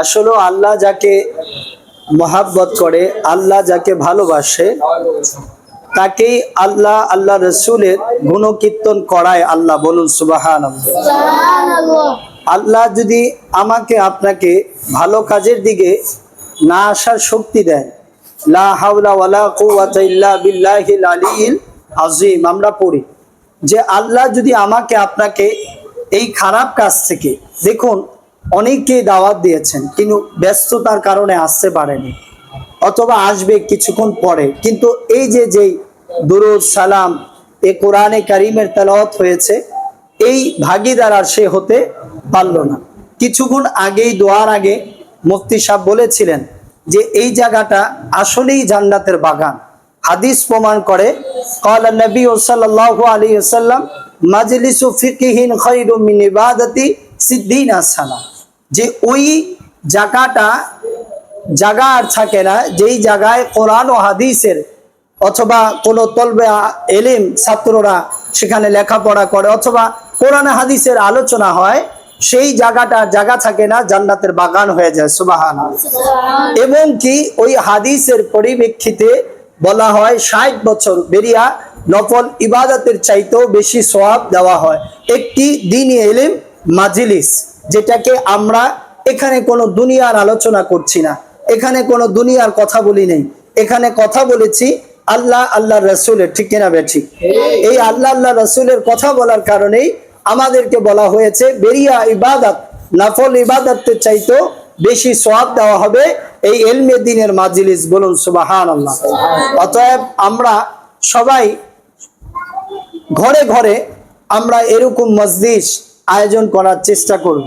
আসলে আল্লাহ যাকে মহাব্বত করে, আল্লাহ যাকে ভালোবাসে, তাকেই আল্লাহ আল্লাহ রসুলের গুণকীর্তন করায় আল্লাহ বলুন সুবাহান আল্লাহ যদি আমাকে আপনাকে ভালো কাজের দিকে না আসার শক্তি দেন আযীম, আমরা পড়ি যে আল্লাহ যদি আমাকে আপনাকে এই খারাপ কাজ থেকে, দেখুন অনেকেই দাওয়াত দিয়েছেন, কিন্তু ব্যস্ততার কারণে আসতে পারেনি, অথবা আসবে কিছুক্ষণ পরে। কিন্তু এই যে, যেই দুরুদ, সালাম এ কোরআনে কারিমের তেলাওয়াত হয়েছে, এই ভাগিদার আর সে হতে পারল না। কিছুক্ষণ আগেই, দোয়ার আগে মুফতি সাহেব বলেছিলেন যে, এই জায়গাটা আসলেই জান্নাতের বাগান। হাদিস প্রমাণ করে কল নবী সাল্লাহ আলী সাল্লাম মাজলিসু ফিকিহীন খৈরুমিন ইবাদতি সিদ্দিন আসালাম যে ওই জায়গাটা জায়গা আর থাকে না যেই জায়গায় কোরআন ও হাদিসের অথবা কোনো তলবে এলিম ছাত্ররা সেখানে লেখাপড়া করে অথবা কোরআন হাদিসের আলোচনা হয় সেই জায়গাটা জায়গা থাকে না জান্নাতের বাগান হয়ে যায় সুবাহান এবং কি ওই হাদিসের পরিপ্রেক্ষিতে বলা হয় ষাট বছর বেরিয়া নফল ইবাদতের চাইতেও বেশি সোয়াব দেওয়া হয়। একটি দিনই এলিম মাজলিস। যেটাকে আমরা এখানে কোনো দুনিয়ার আলোচনা করছি না। এখানে কোনো দুনিয়ার কথা বলি নেই। এখানে কথা বলেছি আল্লাহ আল্লাহ রসুলের ঠিক কিনা বেঠি এই আল্লাহ আল্লাহ রসুলের কথা বলার কারণেই আমাদেরকে বলা হয়েছে বেরিয়া ইবাদত নফল ইবাদতের চাইতো বেশি সোয়াব দেওয়া হবে এই এলমে দিনের মাজলিস বলুন সুবাহান আল্লাহ অতএব আমরা সবাই ঘরে ঘরে আমরা এরকম মজলিস আয়োজন করার চেষ্টা করব।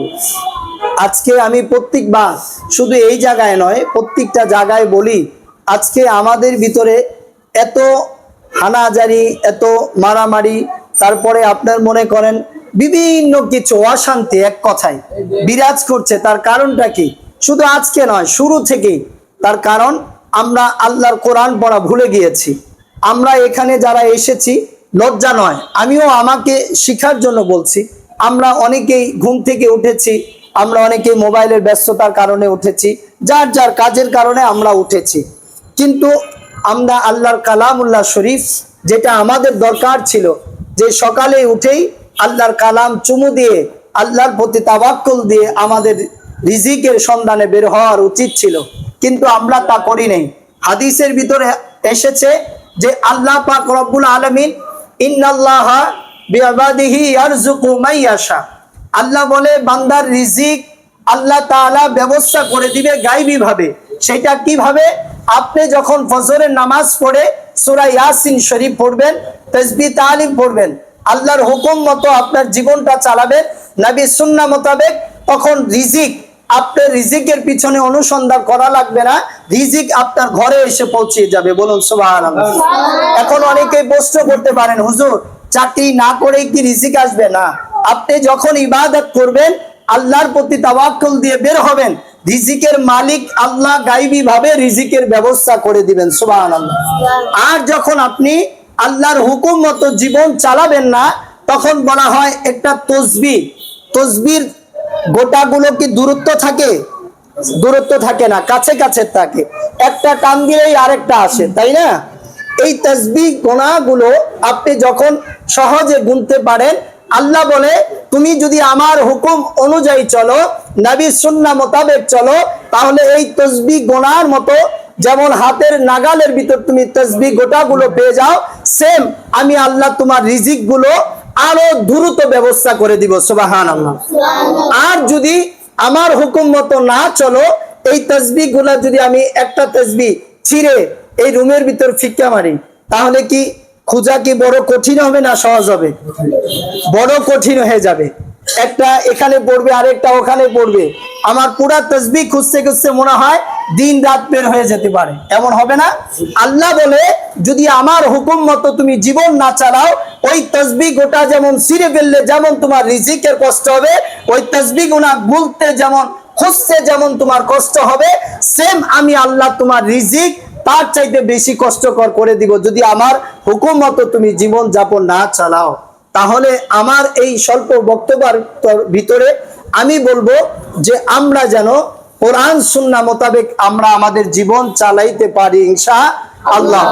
আজকে আমি প্রত্যেকবার শুধু এই জায়গায় নয়, প্রত্যেকটা জায়গায় বলি, আজকে আমাদের ভিতরে এত হানাজারি এত মারামারি, তারপরে আপনার মনে করেন বিভিন্ন কিছু অশান্তি এক কথায় বিরাজ করছে। তার কারণটা কি? শুধু আজকে নয়, শুরু থেকেই। তার কারণ আমরা আল্লাহর কোরআন পড়া ভুলে গিয়েছি। আমরা এখানে যারা এসেছি, লজ্জা নয়। আমিও আমাকে শিখার জন্য বলছি। আমরা অনেকেই ঘুম থেকে উঠেছি, আমরা অনেকেই মোবাইলের ব্যস্ততার কারণে উঠেছি, যার যার কাজের কারণে আমরা উঠেছি। কিন্তু আমরা আল্লাহর কালামুল্লাহ শরীফ, যেটা আমাদের দরকার ছিল, যে সকালে উঠেই আল্লাহর কালাম চুমু দিয়ে, আল্লাহর প্রতি তাবাক্কুল দিয়ে আমাদের রিজিকের সন্ধানে বের হওয়ার উচিত ছিল। কিন্তু আমরা তা করি নাই। হাদিসের ভিতরে এসেছে যে আল্লাহ পাক রব্বুল আলামিন, ইন্নাল্লাহ আল্লাহ বলে বান্দার রিজিক আল্লাহ তাআলা ব্যবস্থা করে দিবে গাইবী ভাবে সেটা কীভাবে? আপনি যখন ফজরের নামাজ পড়ে সূরা ইয়াসিন শরীফ পড়বেন তাসবিহ তালিম পড়বেন আল্লাহর হুকুম মতো আপনার জীবনটা চালাবেন নবী সুন্না মোতাবেক তখন রিজিক আপনার রিজিকের পিছনে অনুসন্ধান করা লাগবে না। রিজিক আপনার ঘরে এসে পৌঁছে যাবে। বলুন সুবহানাল্লাহ। এখন অনেকেই প্রশ্ন করতে পারেন হুজুর চাকরি না করে কি রিজিক আসবে? না। আপনি যখন ইবাদত করবেন আল্লাহর প্রতি তাওয়াক্কুল দিয়ে বের হবেন রিজিকের মালিক আল্লাহ গাইবী ভাবে রিজিকের ব্যবস্থা করে দিবেন সুবহানাল্লাহ। আর যখন আপনি আল্লাহর হুকুম মতো জীবন চালাবেন না তখন বলা হয় একটা তসবি। তসবির গোটাগুলো কি দূরত্ব থাকে? দূরত্ব থাকে না কাছে কাছে থাকে। একটা টান দিলেই আরেকটা আসে তাই না? এই তসবি গোনাগুলো আপনি যখন সহজে গুনতে পারেন আল্লাহ বলে তুমি যদি আমার হুকুম অনুযায়ী চলো নবী সুন্না মোতাবেক চলো তাহলে এই তসবি গোনার মতো যেমন হাতের নাগালের ভিতর তুমি তসবি গোটাগুলো পেয়ে যাও সেম আমি আল্লাহ তোমার রিজিকগুলো আরও দ্রুত ব্যবস্থা করে দিব। সুবাহান আল্লাহ আর যদি আমার হুকুম মতো না চলো এই তসবি গুলা যদি আমি একটা তসবি ছিঁড়ে এই রুমের ভিতর ফিক্কা মারি। তাহলে কি খোঁজা কি বড় কঠিন হবে না সহজ হবে? বড় কঠিন হয়ে যাবে। একটা এখানে পড়বে, আরেকটা ওখানে পড়বে। আমার পুরা তসবি খুঁজতে খুঁজতে মনে হয় দিন রাত বের হয়ে যেতে পারে। এমন হবে না? আল্লাহ বলে, যদি আমার হুকুম মতো তুমি জীবন না চালাও, ওই তসবি গোটা যেমন ছিঁড়ে ফেললে যেমন তোমার রিজিকের কষ্ট হবে, ওই তসবি গুণা গুলতে যেমন, খুঁজতে যেমন তোমার কষ্ট হবে সেম আমি আল্লাহ তোমার রিজিক তার চাইতে বেশি কষ্টকর করে দিব। যদি আমার হুকুম মতো তুমি জীবন যাপন না চালাও, তাহলে আমার এই স্বল্প বক্তব্যের ভিতরে আমি বলব যে আমরা যেন কোরআন, সুন্না মোতাবেক আমরা আমাদের জীবন চালাইতে পারি ইনশা আল্লাহ।